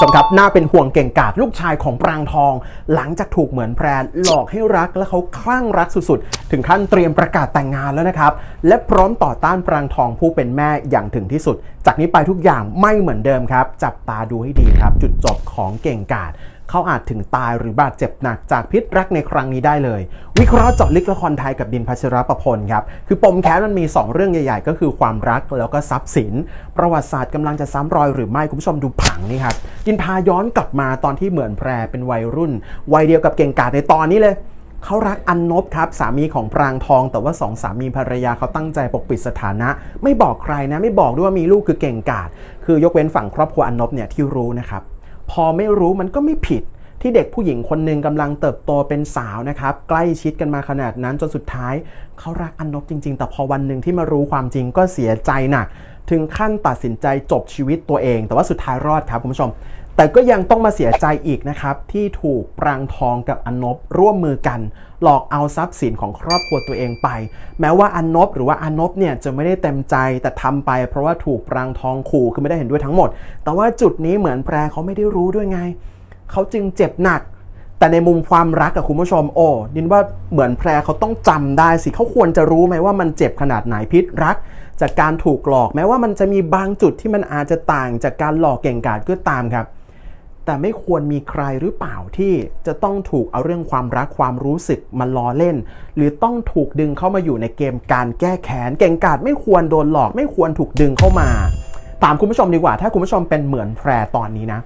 ผู้ชมครับน่าเป็นห่วงเก่งกาจลูกชายของปรางทอง หลังจากถูกเหมือนแพรหลอกให้รักและเขาคลั่งรักสุดๆ ถึงขั้นเตรียมประกาศแต่งงานแล้วนะครับ และพร้อมต่อต้านปรางทองผู้เป็นแม่อย่างถึงที่สุด จากนี้ไปทุกอย่างไม่เหมือนเดิมครับ จับตาดูให้ดีครับ จุดจบของเก่งกาจ เขาอาจถึงตายหรือบาดเจ็บหนักจากพิษรักในครั้งนี้ได้เลย วิเคราะห์เจาะลึกละครไทยกับดินพัชรประพลครับคือปมแค้นมันมี 2 เรื่องใหญ่ ๆ ก็คือความรักแล้วก็ทรัพย์สิน ประวัติศาสตร์กำลังจะซ้ำรอยหรือไม่คุณผู้ชมดูผังนี่ครับดินพาย้อนกลับมาตอนที่เหมือนแพรเป็นวัยรุ่น วัยเดียวกับเก่งกาจในตอนนี้เลยเขารักอันนบครับสามีของปรางทอง แต่ว่าสองสามีภรรยาเขาตั้งใจปกปิดสถานะ ไม่บอกใครนะ ไม่บอกด้วยว่ามีลูกคือเก่งกาจคือยกเว้นฝั่งครอบครัวอันนบเนี่ยที่รู้นะครับ พอไม่รู้มันก็ไม่ผิด ที่เด็กผู้หญิงคนหนึ่งกำลังเติบโตเป็นสาวนะครับ ใกล้ชิดกันมาขนาดนั้นจนสุดท้าย เขารักอันนบจริง ๆ แต่พอวันหนึ่งที่มารู้ความจริงก็เสียใจหนักถึงขั้นตัดสินใจจบชีวิตตัวเอง แต่ว่าสุดท้ายรอดครับคุณผู้ชม แต่ก็ยังต้องมาเสียใจอีกนะครับ ที่ถูกปรางทองกับอนนบร่วมมือกัน หลอกเอาทรัพย์สินของครอบครัวตัวเองไป แม้ว่าอนนบหรือว่าอนนบเนี่ยจะไม่ได้เต็มใจแต่ทำไป เพราะว่าถูกปรางทองขู่คือไม่ได้เห็นด้วยทั้งหมด แต่ว่าจุดนี้เหมือนแปรเขาไม่ได้รู้ด้วยไง เขาจึงเจ็บหนัก แต่ในมุมความรักกับคุณผู้ชมโอ้ดินว่าเหมือนแพรเขาต้องจำได้สิเขาควรจะรู้ไหมว่ามันเจ็บขนาดไหนพิษรักจากการถูกหลอก แม้ว่ามันจะมีบางจุดที่มันอาจจะต่างจากการหลอกเก่งกาจก็ตามครับ แต่ไม่ควรมีใครหรือเปล่าที่จะต้องถูกเอาเรื่องความรักความรู้สึกมาล้อเล่น หรือต้องถูกดึงเข้ามาอยู่ในเกมการแก้แค้นเก่งกาจไม่ควรโดนหลอก ไม่ควรถูกดึงเข้ามาถามคุณผู้ชมดีกว่า ถ้าคุณผู้ชมเป็นเหมือนแพรตอนนี้นะ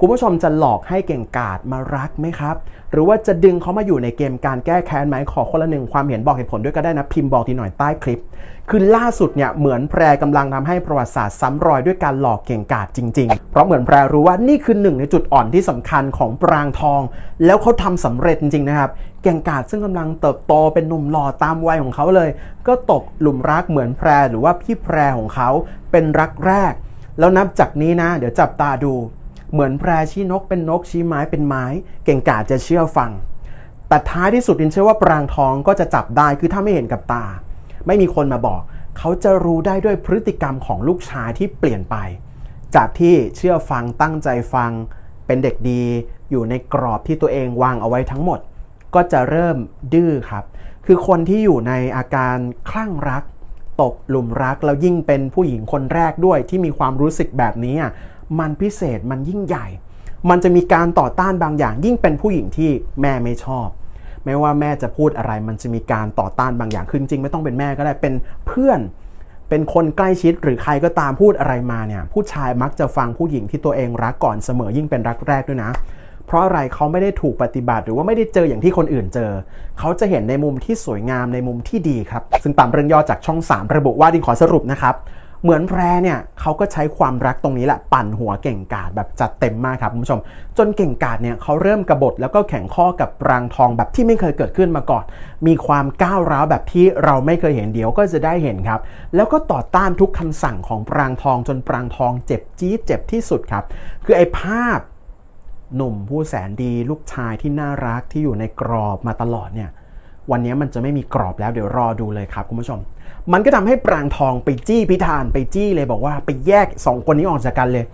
คุณผู้ชมจะหลอกให้เก่งกาจมารักไหมครับ หรือว่าจะดึงเขามาอยู่ในเกมการแก้แค้นไหมขอคนละหนึ่งความเห็นบอกเหตุผลด้วยก็ได้นะ พิมพ์บอกทีหน่อยใต้คลิป คือล่าสุดเนี่ยเหมือนแพรกำลังทำให้ประวัติศาสตร์ซ้ำรอยด้วยการหลอกเก่งกาจจริง ๆ เพราะเหมือนแพรรู้ว่านี่คือหนึ่งในจุดอ่อนที่สำคัญของปรางทอง แล้วเขาทำสำเร็จจริงๆนะครับเก่งกาจซึ่งกำลังเติบโตเป็นหนุ่มหล่อตามวัยของเขาเลย ก็ตกหลุมรักเหมือนแพรหรือว่าพี่แพรของเขาเป็นรักแรก แล้วนับจากนี้นะ เดี๋ยวจับตาดู เหมือนแพรชี้นกเป็นนกชี้ไม้เป็นไม้ เก่งกาจจะเชื่อฟัง แต่ท้ายที่สุดดินเชื่อว่าปรางทองก็จะจับได้คือถ้าไม่เห็นกับตา ไม่มีคนมาบอก เขาจะรู้ได้ด้วยพฤติกรรมของลูกชายที่เปลี่ยนไป จากที่เชื่อฟังตั้งใจฟัง เป็นเด็กดี อยู่ในกรอบที่ตัวเองวางเอาไว้ทั้งหมด ก็จะเริ่มดื้อครับ คือคนที่อยู่ในอาการคลั่งรักตกหลุมรักแล้วยิ่งเป็นผู้หญิงคนแรกด้วยที่มีความรู้สึกแบบนี้อะ มันพิเศษมันยิ่งใหญ่ มันจะมีการต่อต้านบางอย่าง ยิ่งเป็นผู้หญิงที่แม่ไม่ชอบ ไม่ว่าแม่จะพูดอะไร มันจะมีการต่อต้านบางอย่างคือจริง ไม่ต้องเป็นแม่ก็ได้เป็นเพื่อน เป็นคนใกล้ชิดหรือใครก็ตามพูดอะไรมาเนี่ยผู้ชายมักจะฟังผู้หญิงที่ตัวเองรักก่อนเสมอยิ่งเป็นรักแรกด้วยนะเพราะอะไรเขาไม่ได้ถูกปฏิบัติหรือว่าไม่ได้เจออย่างที่คนอื่นเจอ เขาจะเห็นในมุมที่สวยงามในมุมที่ดีครับ ซึ่งตามเรื่องย่อจากช่อง 3 ระบุว่าดินขอสรุปนะครับ เหมือนแพรเนี่ยเขาก็ใช้ความรักตรงนี้แหละปั่นหัวเก่งกาจแบบจัดเต็มมากครับคุณผู้ชม จนเก่งกาจเนี่ยเขาเริ่มกบฏแล้วก็แข่งข้อกับปรางทองแบบที่ไม่เคยเกิดขึ้นมาก่อน มีความก้าวร้าวแบบที่เราไม่เคยเห็นเดี๋ยวก็จะได้เห็นครับ แล้วก็ต่อต้านทุกคำสั่งของปรางทองจนปรางทองเจ็บจี๊ดเจ็บที่สุดครับ คือไอ้ภาพหนุ่มผู้แสนดีลูกชายที่น่ารักที่อยู่ในกรอบมาตลอดเนี่ย วันนี้มันจะไม่มีกรอบแล้วเดี๋ยวรอดูเลยครับคุณผู้ชม มันก็ทำให้ปรางทองไปจี้พิธานไปจี้เลยบอกว่าไปแยก 2 คนนี้ออกจากกันเลย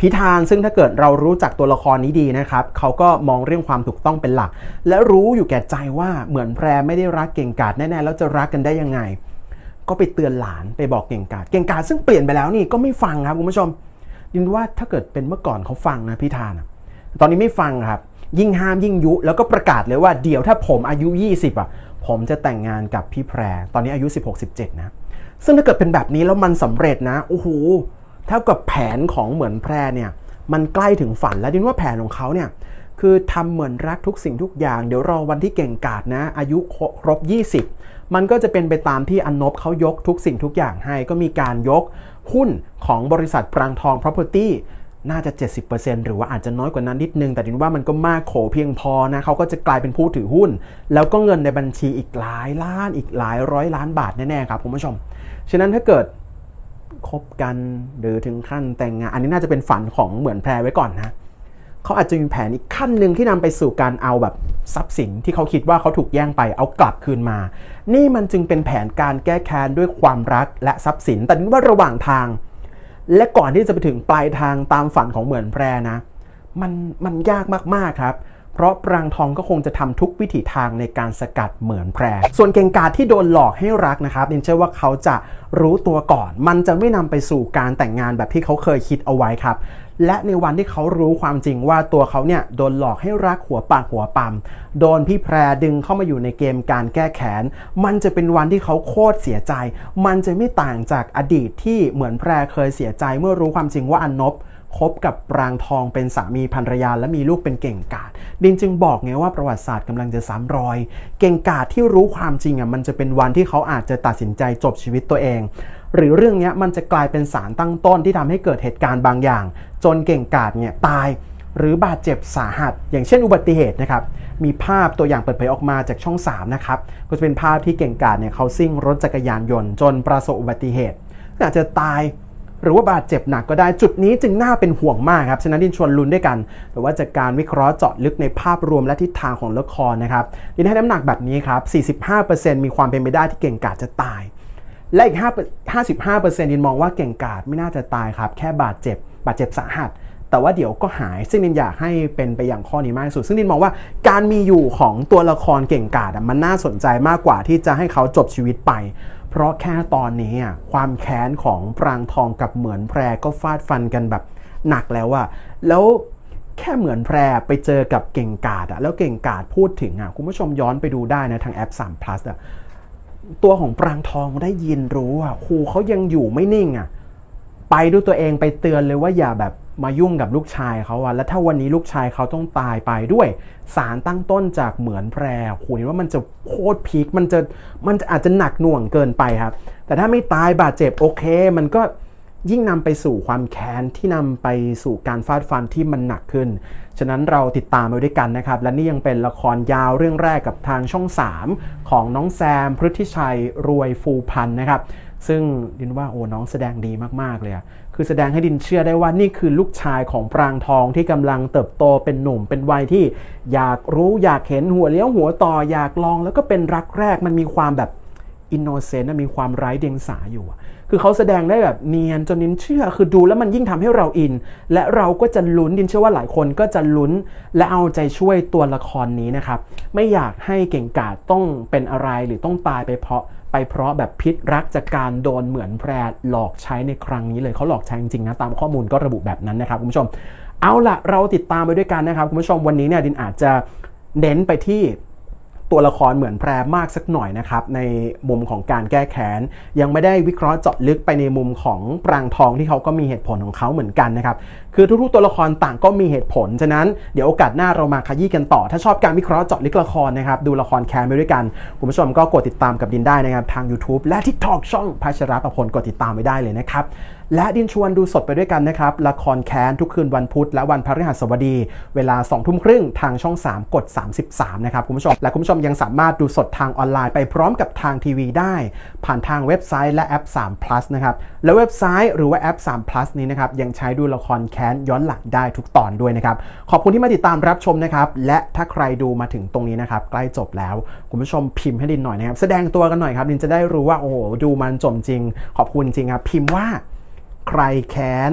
พิธานซึ่งถ้าเกิดเรารู้จักตัวละครนี้ดีนะครับเขาก็มองเรื่องความถูกต้องเป็นหลัก และรู้อยู่แก่ใจว่าเหมือนแพรไม่ได้รักเก่งกาจแน่ๆแล้วจะรักกันได้ยังไง ก็ไปเตือนหลานไปบอกเก่งกาจเก่งกาจซึ่งเปลี่ยนไปแล้วนี่ก็ไม่ฟังครับคุณผู้ชมยินว่าถ้าเกิดเป็นเมื่อก่อนเขาฟังนะพิธานตอนนี้ไม่ฟังครับ ยิ่งห้ามยิ่งยุ แล้วก็ประกาศเลยว่าเดี๋ยวถ้าผมอายุ 20อะผมจะแต่งงานกับพี่แพร ตอนนี้อายุ 16-17 นะ ซึ่งถ้าเกิดเป็นแบบนี้แล้วมันสำเร็จนะ โอ้โห เท่ากับแผนของเหมือนแพรเนี่ย มันใกล้ถึงฝันแล้วดินว่าแผนของเขาเนี่ย คือทำเหมือนรักทุกสิ่งทุกอย่าง เดี๋ยวรอวันที่เก่งกาจนะ อายุครบ 20 มันก็จะเป็นไปตามที่อนนบเขายกทุกสิ่งทุกอย่างให้ ก็มีการยกหุ้นของบริษัทปรางทอง property น่าจะ 70%หรือว่าอาจจะน้อยกว่านั้นนิดนึง แต่ดินว่ามันก็มากโขเพียงพอนะเขาก็จะกลายเป็นผู้ถือหุ้น แล้วก็เงินในบัญชีอีกหลายล้านอีกหลายร้อยล้านบาทแน่ๆครับคุณผู้ชม ฉะนั้นถ้าเกิดคบกันหรือถึงขั้นแต่งงาน อันนี้น่าจะเป็นฝันของเหมือนแพรไว้ก่อนนะเขาอาจจะมีแผนอีกขั้นหนึ่งที่นำไปสู่การเอาแบบทรัพย์สินที่เขาคิดว่าเขาถูกแย่งไปเอากลับคืนมา นี่มันจึงเป็นแผนการแก้แค้นด้วยความรักและทรัพย์สิน แต่นึกว่าระหว่างทาง และก่อนที่จะไปถึงปลายทางตามฝันของเหมือนแพรนะ มันมันยากมากๆครับ เพราะปรางทองก็คงจะทำทุกวิถีทางในการสกัดเหมือนแพร ส่วนเก่งกาจที่โดนหลอกให้รักนะครับดินเชื่อว่าเขาจะรู้ตัวก่อน มันจะไม่นำไปสู่การแต่งงานแบบที่เขาเคยคิดเอาไว้ครับ และในวันที่เขารู้ความจริงว่าตัวเขาเนี่ยโดนหลอกให้รักหัวปากหัวปั๊มโดนพี่แพรดึงเข้ามาอยู่ในเกมการแก้แค้น มันจะเป็นวันที่เขาโคตรเสียใจ มันจะไม่ต่างจากอดีตที่เหมือนแพรเคยเสียใจเมื่อรู้ความจริงว่าอันนบ คบกับปรางทองเป็นสามีภรรยาและมีลูกเป็นเก่งกาจดินจึงบอกไงว่าประวัติศาสตร์กำลังจะซ้ำรอย เก่งกาจที่รู้ความจริงอะมันจะเป็นวันที่เขาอาจจะตัดสินใจจบชีวิตตัวเอง หรือเรื่องนี้มันจะกลายเป็นสารตั้งต้นที่ทำให้เกิดเหตุการณ์บางอย่าง จนเก่งกาจเนี่ยตายหรือบาดเจ็บสาหัส อย่างเช่นอุบัติเหตุนะครับ มีภาพตัวอย่างเปิดเผยออกมาจากช่อง 3 นะครับ ก็จะเป็นภาพที่เก่งกาจเนี่ยเขาซิ่งรถจักรยานยนต์จนประสบอุบัติเหตุอาจจะตาย หรือว่าบาดเจ็บหนักก็ได้จุดนี้จึงน่าเป็นห่วงมากครับฉะนั้นดินชวนลุ้นด้วยกันแต่ว่าจากการวิเคราะห์เจาะลึกในภาพรวมและทิศทางของละครนะครับดินให้น้ำหนักแบบนี้ครับ 45%มีความเป็นไปได้ที่เก่งกาจจะตาย และอีก 5 55%ดินมองว่าเก่งกาจไม่น่าจะตายครับแค่บาดเจ็บบาดเจ็บสาหัส แต่ว่าเดี๋ยวก็หายซึ่งดินอยากให้เป็นไปอย่างข้อนี้มากที่สุด ซึ่งดินมองว่าการมีอยู่ของตัวละครเก่งกาจมันน่าสนใจมากกว่าที่จะให้เขาจบชีวิตไป เพราะแค่ตอนนี้ความแค้นของปรางทองกับเหมือนแพรก็ฟาดฟันกันแบบหนักแล้วอะแล้วแค่เหมือนแพรไปเจอกับเก่งกาจอะแล้วเก่งกาจพูดถึงอะคุณผู้ชมย้อนไปดูได้นะทางแอป3 plus อะตัวของปรางทองได้ยินรู้อะครูเขายังอยู่ไม่นิ่งอะไปด้วยตัวเองไปเตือนเลยว่าอย่าแบบ มายุ่งกับลูกชายเขาอะแล้วถ้าวันนี้ลูกชายเขาต้องตายไปด้วย สารตั้งต้นจากเหมือนแพรครูนี่ว่ามันจะโคตรพีคมันจะมันจะอาจจะหนักหน่วงเกินไปครับ แต่ถ้าไม่ตายบาดเจ็บโอเค มันก็ ยิ่งนำไปสู่ความแค้นที่นำไปสู่การฟาดฟันที่มันหนักขึ้น ฉะนั้นเราติดตามไปด้วยกันนะครับ และนี่ยังเป็นละครยาวเรื่องแรกกับทางช่อง 3 ของน้องแซมพฤทธิชัยรวยฟูพันนะครับ ซึ่งดินว่าโอ้น้องแสดงดีมาก ๆ เลยคือแสดงให้ดินเชื่อได้ว่านี่คือลูกชายของปรางทองที่กำลังเติบโตเป็นหนุ่มเป็นวัยที่ อยากรู้อยากเห็นหัวเลี้ยวหัวต่ออยากลอง แล้วก็เป็นรักแรกมันมีความแบบ อินโนเซนต์มีความไร้เดียงสาอยู่ คือเขาแสดงได้แบบเนียนจนดินเชื่อ คือดูแล้วมันยิ่งทำให้เราอิน และเราก็จะลุ้นดินเชื่อว่าหลายคนก็จะลุ้น และเอาใจช่วยตัวละครนี้นะครับ ไม่อยากให้เก่งกาจต้องเป็นอะไรหรือต้องตายไปเพราะไปเพราะแบบพิษรักจากการโดนเหมือนแพรหลอกใช้ในครั้งนี้เลยเขาหลอกใช้จริงๆนะตามข้อมูลก็ระบุแบบนั้นนะครับคุณผู้ชม เอาล่ะเราติดตามไปด้วยกันนะครับคุณผู้ชมวันนี้เนี่ยดินอาจจะเน้นไปที่ ตัวละครเหมือนแพรมากสักหน่อยนะครับในมุมของการแก้แค้นยังไม่ได้วิเคราะห์เจาะลึกไปในมุมของปรางทองที่เขาก็มีเหตุผลของเขาเหมือนกันนะครับคือทุกๆตัวละครต่างก็มีเหตุผลฉะนั้นเดี๋ยวโอกาสหน้าเรามาขยี้กันต่อ ถ้าชอบการวิเคราะห์เจาะลึกละครนะครับดูละครแค้นไปด้วยกันคุณผู้ชมก็กดติดตามกับดินได้นะครับทาง YouTube และ TikTok ช่องพัชรประพลกดติดตามไว้ได้เลยนะครับและดินชวนดูสดไปด้วยกันนะครับละครแค้นทุกคืนวันพุธและวันพฤหัสบดี เวลา2ทุ่มครึ่งทางช่อง 3 กด 33นะครับคุณผู้ชมและคุณผู้ชมยังสามารถดูสดทางออนไลน์ไปพร้อมกับทางทีวีได้ ผ่านทางเว็บไซต์และแอป 3 plus นะครับ และเว็บไซต์หรือว่าแอป 3 plus นี้นะครับ ยังใช้ดูละครแค้นย้อนหลังได้ทุกตอนด้วยนะครับ ขอบคุณที่มาติดตามรับชมนะครับ และถ้าใครดูมาถึงตรงนี้นะครับ ใกล้จบแล้ว คุณผู้ชมพิมพ์ให้ดินหน่อยนะครับ แสดงตัวกันหน่อยครับดินจะได้รู้ว่าโอ้โหดูมันจมจริง ขอบคุณจริงครับพิมพ์ว่าใครแค้น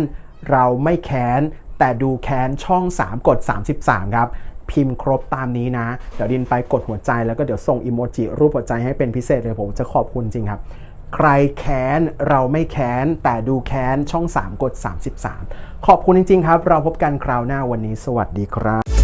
เราไม่แค้นแต่ดูแค้นช่อง 3 กด 33 ครับ พิมพ์ครบตามนี้นะ เดี๋ยวดินไปกดหัวใจแล้วก็เดี๋ยวส่งอีโมจิรูปหัวใจให้เป็นพิเศษเลยผมจะขอบคุณจริงครับ ใครแค้นเราไม่แค้น แต่ดูแค้นช่อง 3 กด 33 ขอบคุณจริง ๆ ครับ เราพบกันคราวหน้าวันนี้ สวัสดีครับ